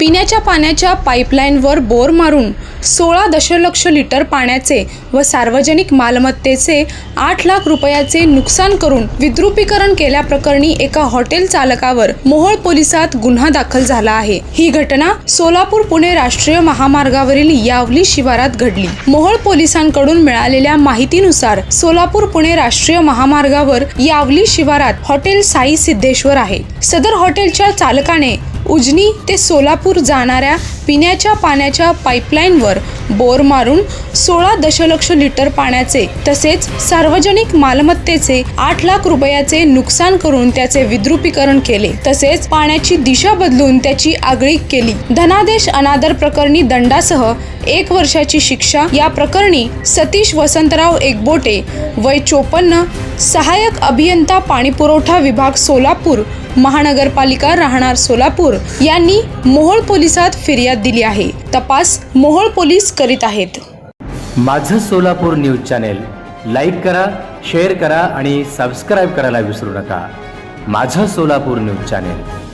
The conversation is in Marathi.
पिण्याच्या पाण्याच्या पाईपलाईनवर बोर मारून सोळा दशलक्ष लिटर पाण्याचे व सार्वजनिक मालमत्तेचे आठ लाख रुपयाचे नुकसान करून विद्रुपीकरण केल्याप्रकरणी एका हॉटेल चालकावर मोहोळ पोलिसात गुन्हा दाखल झाला आहे. ही घटना सोलापूर पुणे राष्ट्रीय महामार्गावरील यावली शिवारात घडली. मोहोळ पोलिसांकडून मिळालेल्या माहितीनुसार सोलापूर पुणे राष्ट्रीय महामार्गावर यावली शिवारात हॉटेल साई सिद्धेश्वर आहे. सदर हॉटेलच्या चालकाने उजनी ते सोलापूर जाणाऱ्या पिण्याच्या पाण्याच्या पाईपलाईनवर बोर मारून सोळा दशलक्ष लिटर पाण्याचे तसेच सार्वजनिक मालमत्तेचे आठ लाख रुपयाचे नुकसान करून त्याचे विद्रुपीकरण केले. तसेच पाण्याची दिशा बदलून त्याची आगळीक केली. धनादेश अनादर प्रकरणी दंडासह एक वर्षाची शिक्षा. या प्रकरणी सतीश वसंतराव एकबोटे वय चोपन्न सहाय्यक अभियंता पाणीपुरवठा विभाग सोलापूर महानगरपालिका राहणार सोलापूर यांनी मोहोळ पोलिसात फिर्याद दिली आहे. तपास मोहोळ पोलीस करीत आहेत. माझं सोलापूर न्यूज चॅनेल लाईक करा शेअर करा आणि सबस्क्राईब करायला विसरू नका. माझं सोलापूर न्यूज चॅनेल.